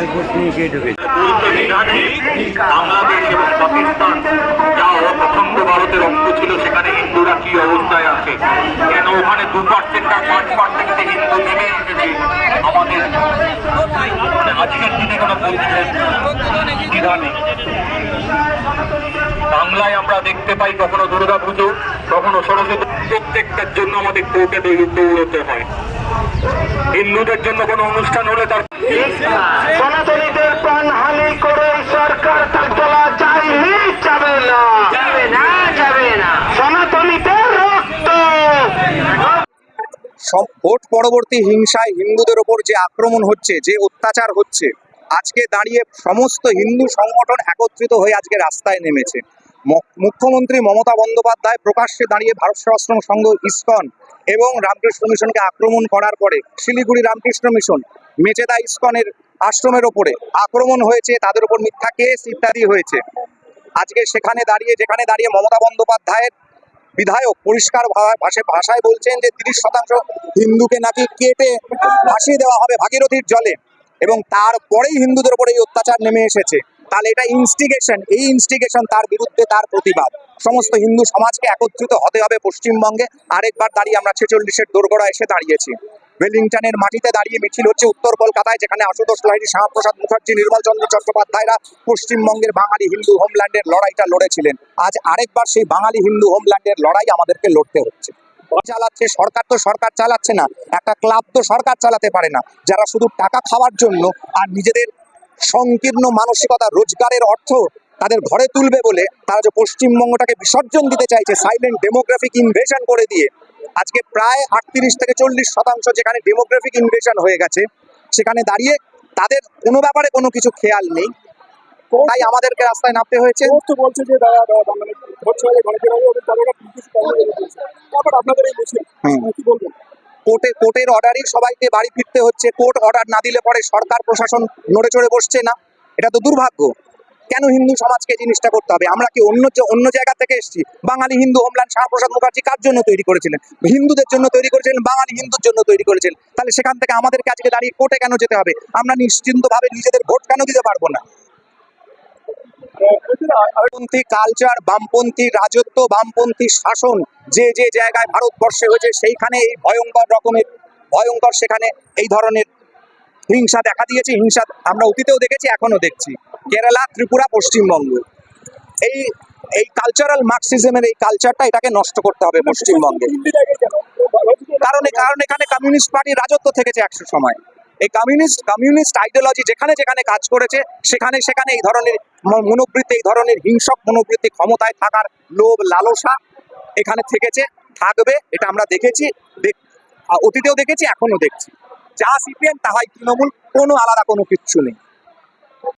Medical নিয়ে গিয়ে ছিল সেখানে হিন্দুরা কি অবস্থায় আছে কেন ওখানে দু পার্সেন্ট আর পাঁচ পার্সেন্ট হিন্দু নেমে এসেছে আমাদের আজকের দিনে কোনো বাংলায় আমরা দেখতে পাই কখনো দুর্গা পুজো, কখনো সরস্বতী প্রত্যেকটার জন্য আমাদের কোর্টে দৌড়তে হয়। হিন্দুদের জন্য কোনো অনুষ্ঠান হলে তার ভোট পরবর্তী হিংসায় হিন্দুদের ওপর যে আক্রমণ হচ্ছে, যে অত্যাচার হচ্ছে, আজকে দাঁড়িয়ে সমস্ত হিন্দু সংগঠন একত্রিত হয়ে আজকে রাস্তায় নেমেছে। মুখ্যমন্ত্রী মমতা বন্দ্যোপাধ্যায় প্রকাশ্যে দাঁড়িয়ে ভারত সেবাশ্রম সংঘ ইস্কন এবং রামকৃষ্ণ মিশনকে আক্রমণ করার পরে শিলিগুড়ি রামকৃষ্ণ মিশন, মেচেদা ইস্কনের আশ্রমের ওপরে আক্রমণ হয়েছে, তাদের উপর মিথ্যা কেস ইত্যাদি হয়েছে। আজকে সেখানে দাঁড়িয়ে, যেখানে দাঁড়িয়ে মমতা বন্দ্যোপাধ্যায়ের বিধায়ক পরিষ্কার ভাষায় বলছেন যে তিরিশ শতাংশ হিন্দুকে নাকি কেটে ভাসিয়ে দেওয়া হবে ভাগীরথীর জলে এবং তারপরেই হিন্দুদের উপরে এই অত্যাচার নেমে এসেছে। তাহলে এটা ইনস্টিগেশন এই ইনস্টিগেশন তার বিরুদ্ধে তার প্রতিবাদ। সমস্ত হিন্দু সমাজকে একত্রিত হতে হবে পশ্চিমবঙ্গে। আরেকবার দাঁড়িয়ে আমরা ছেচল্লিশের দোরগোড়া এসে দাঁড়িয়েছি। ওয়েলিংটনের মাটিতে দাঁড়িয়ে মিছিল হচ্ছে উত্তর কলকাতায়, যেখানে আশুতোষ লাহিড়ী, শ্যামাপ্রসাদ মুখার্জি, নির্মল চন্দ্র চট্টোপাধ্যায়রা পশ্চিমবঙ্গের বাঙালি হিন্দু হোমল্যান্ডের লড়াইটা লড়েছিলেন। আজ আরেকবার সেই বাঙালি হিন্দু হোমল্যান্ডের লড়াই আমাদেরকে লড়তে হচ্ছে। চালাচ্ছে, সরকার তো সরকার চালাচ্ছে না। একটা ক্লাব তো সরকার চালাতে পারে না। যারা শুধু টাকা খাওয়ার জন্য আর নিজেদের সংকীর্ণ মানসিকতা, রোজগারের অর্থ তাদের ঘরে তুলবে বলে তারা যে পশ্চিমবঙ্গটাকে বিসর্জন দিতে চাইছে সাইলেন্ট ডেমোগ্রাফিক ইনভেশন করে দিয়ে আজকে প্রায় আটত্রিশ থেকে চল্লিশ শতাংশ যেখানে ডেমোগ্রাফিক ইনভেশন হয়ে গেছে সেখানে দাঁড়িয়ে তাদের কোনো ব্যাপারে কোনো কিছু খেয়াল নেই। তাই আমাদেরকে রাস্তায় নামতে হয়েছে। কোর্ট তো বলছে যে দাদা কোর্টে কোর্টের অর্ডারই সবাইকে বাড়ি ফিরতে হচ্ছে। কোর্ট অর্ডার না দিলে পরে সরকার প্রশাসন নড়ে চড়ে বসছে না। এটা তো দুর্ভাগ্য। কেন হিন্দু সমাজকে জিনিসটা করতে হবে? আমরা কি অন্য অন্য জায়গা থেকে এসেছি? বাঙালি হিন্দু হোমল্যান্ড শ্যামাপ্রসাদ মুখার্জি কার জন্য তৈরি করেছিলেন? হিন্দুদের জন্য তৈরি করেছিলেন, বাঙালি হিন্দুর জন্য তৈরি করেছিলেন। তাহলে সেখান থেকে আমাদেরকে আজকে দাঁড়িয়ে কোর্টে কেন যেতে হবে? আমরা নিশ্চিন্তভাবে নিজেদের ভোট কেন দিতে পারব না? বামপন্থী কালচার, বামপন্থী রাজত্ব, বামপন্থী শাসন যে যে জায়গায় ভারতবর্ষে হয়েছে, সেইখানে এই ভয়ঙ্কর রকমের ভয়ঙ্কর সেখানে এই ধরনের হিংসা দেখা দিয়েছে, হিংসা আমরা অতীতেও দেখেছি এখনও দেখছি। কেরালা, ত্রিপুরা, পশ্চিমবঙ্গ। এই এই কালচারাল মার্কসিজমের এই কালচারটা এটাকে নষ্ট করতে হবে পশ্চিমবঙ্গে। কারণ কারণ এখানে কমিউনিস্ট পার্টির রাজত্ব থেকেছে একশো সময়। এই কমিউনিস্ট কমিউনিস্ট আইডিওলজি যেখানে যেখানে কাজ করেছে, সেখানে সেখানে এই ধরনের মনোবৃত্তি, এই ধরনের হিংসক মনোবৃত্তি ক্ষমতায় থাকার লোভ, লালসা এখানে থেকেছে, থাকবে, এটা আমরা দেখেছি, দেখ- অতীতেও দেখেছি এখনও দেখছি। যা সিপিএম তাহাই তৃণমূল কোনো আলাদা কোনো কিচ্ছু নেই।